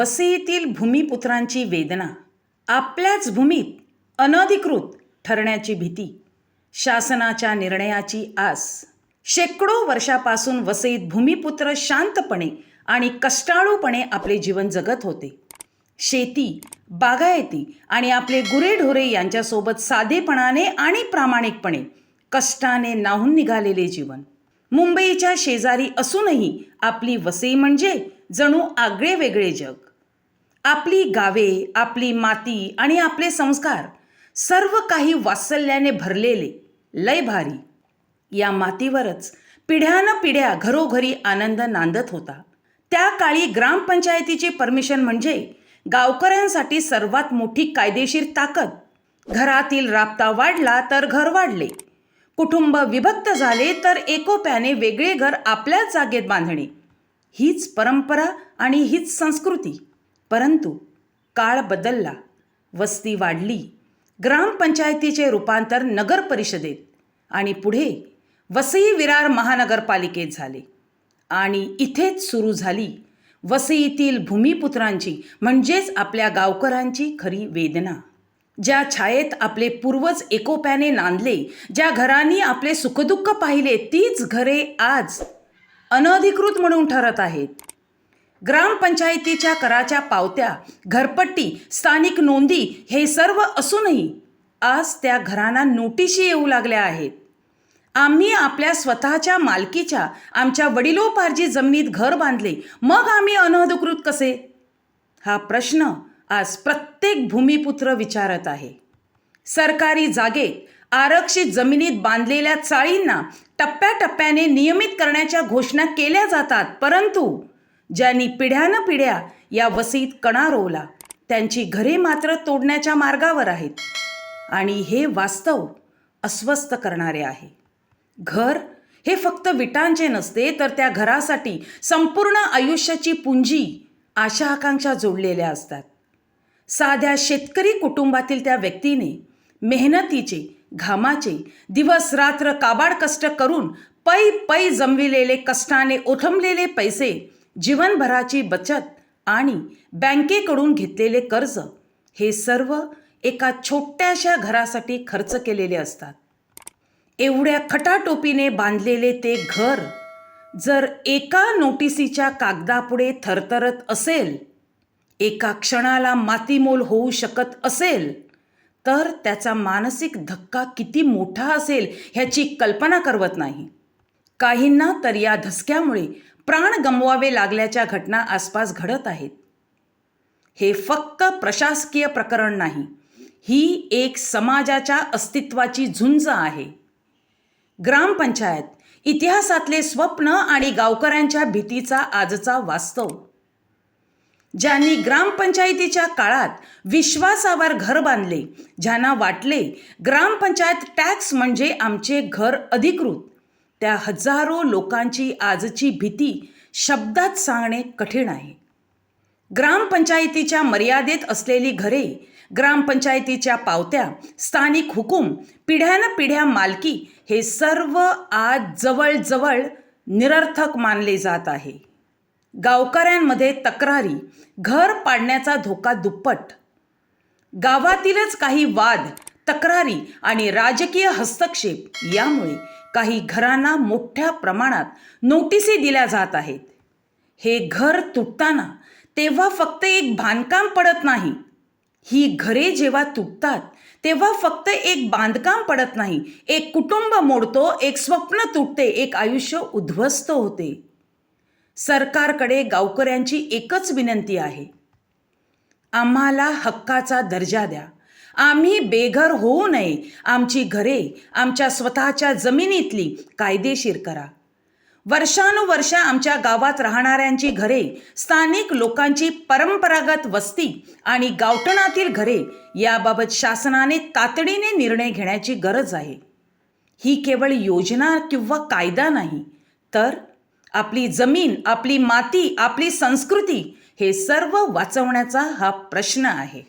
वसईतील भूमिपुत्रांची वेदना आपल्याच भूमीत अनधिकृत ठरण्याची भीती शासनाच्या निर्णयाची आस. शेकडो वर्षापासून वसईत भूमिपुत्र शांतपणे आणि कष्टाळूपणे आपले जीवन जगत होते. शेती बागायती आणि आपले गुरेढोरे यांच्यासोबत साधेपणाने आणि प्रामाणिकपणे कष्टाने नाहून निघालेले जीवन. मुंबईच्या शेजारी असूनही आपली वसई म्हणजे जणू आगळे वेगळे जग. आपली गावे आपली माती आणि आपले संस्कार सर्व काही वात्सल्याने भरलेले लय भारी. या मातीवरच पिढ्यानं पिढ्या घरोघरी आनंद नांदत होता. त्या काळी ग्रामपंचायतीची परमिशन म्हणजे गावकऱ्यांसाठी सर्वात मोठी कायदेशीर ताकद. घरातील राबता वाढला तर घर वाढले. कुटुंब विभक्त झाले तर एकोप्याने वेगळे घर आपल्याच जागेत बांधणे. हीच परंपरा आणि हीच संस्कृती. परंतु काळ बदलला वस्ती वाढली ग्रामपंचायतीचे रूपांतर नगर परिषदेत आणि पुढे वसई विरार महानगरपालिकेत झाले. आणि इथेच सुरू झाली वसईतील भूमिपुत्रांची म्हणजेच आपल्या गावकऱ्यांची खरी वेदना. ज्या छायेत आपले पूर्वज एकोप्याने नांदले ज्या घरांनी आपले सुखदुःख पाहिले तीच घरे आज अनधिकृत म्हणून ठरत आहेत. ग्रामपंचायतीच्या कराच्या पावत्या घरपट्टी स्थानिक नोंदी हे सर्व असूनही आज त्या घरांना नोटिशी येऊ लागल्या आहेत. आम्ही आपल्या स्वतःच्या मालकीच्या आमच्या वडिलोपार्जी जमिनीत घर बांधले मग आम्ही अनधिकृत कसे? हा प्रश्न आज प्रत्येक भूमिपुत्र विचारत आहे. सरकारी जागेत आरक्षित जमिनीत बांधलेल्या चाळींना टप्प्याटप्प्याने नियमित करण्याच्या घोषणा केल्या जातात परंतु ज्यांनी पिढ्यानं पिढ्या या वसीत कणा रोवला त्यांची घरे मात्र तोडण्याच्या मार्गावर आहेत. आणि हे वास्तव अस्वस्थ करणारे आहे. घर हे फक्त विटांचे नसते तर त्या घरासाठी संपूर्ण आयुष्याची पुंजी आशा आकांक्षा जोडलेल्या असतात. साध्या शेतकरी कुटुंबातील त्या व्यक्तीने मेहनतीचे घामाचे दिवस रात्र काबाड कष्ट करून पै पै जमविलेले कष्टाने ओथंबलेले पैसे जीवनभराची बचत आणि बँकेकडून घेतलेले कर्ज हे सर्व एका छोट्याशा घरासाठी खर्च केलेले असतात. एवढ्या खटाटोपीने बांधलेले ते घर जर एका नोटिसीच्या कागदापुढे थरथरत असेल एका क्षणाला मातीमोल होऊ शकत असेल तर त्याचा मानसिक धक्का किती मोठा असेल ह्याची कल्पना करवत नाही. काहींना तर या धसक्यामुळे प्राण गमवावे लागल्याच्या घटना आसपास घडत आहेत. हे फक्त प्रशासकीय प्रकरण नाही ही एक समाजाच्या अस्तित्वाची झुंज आहे. ग्रामपंचायत इतिहासातले स्वप्न आणि गावकऱ्यांच्या भीतीचा आजचा वास्तव. ज्यांनी ग्रामपंचायतीच्या काळात विश्वासावर घर बांधले ज्यांना वाटले ग्रामपंचायत टॅक्स म्हणजे आमचे घर अधिकृत त्या हजारो लोकांची आजची भीती शब्दात सांगणे कठीण आहे. ग्रामपंचायतीच्या मर्यादेत असलेली घरे ग्रामपंचायतीच्या पावत्या स्थानिक हुकूम पिढ्यानं पिढ्या मालकी हे सर्व आज जवळजवळ निरर्थक मानले जात आहे. गावकऱ्यांमध्ये तक्रारी घर पाडण्याचा धोका दुप्पट. गावातीलच काही वाद तक्रारी आणि राजकीय हस्तक्षेप यामुळे काही घरांना मोठ्या प्रमाणात नोटिसी दिल्या जात आहेत. हे घर तुटताना तेव्हा फक्त एक बांधकाम पडत नाही. ही घरे जेव्हा तुटतात तेव्हा फक्त एक बांधकाम पडत नाही. एक कुटुंब मोडतो एक स्वप्न तुटते एक आयुष्य उद्ध्वस्त होते. सरकारकडे गावकऱ्यांची एकच विनंती आहे. आम्हाला हक्काचा दर्जा द्या. आम्ही बेघर होऊ नये. आमची घरे आमच्या स्वतःच्या जमिनीतली कायदेशीर करा. वर्षानुवर्ष आमच्या गावात राहणाऱ्यांची घरे स्थानिक लोकांची परंपरागत वस्ती आणि गावठणातील घरे याबाबत शासनाने तातडीने निर्णय घेण्याची गरज आहे. ही केवळ योजना किंवा कायदा नाही तर आपली जमीन आपली माती आपली संस्कृती हे सर्व वाचवण्याचा हा प्रश्न आहे.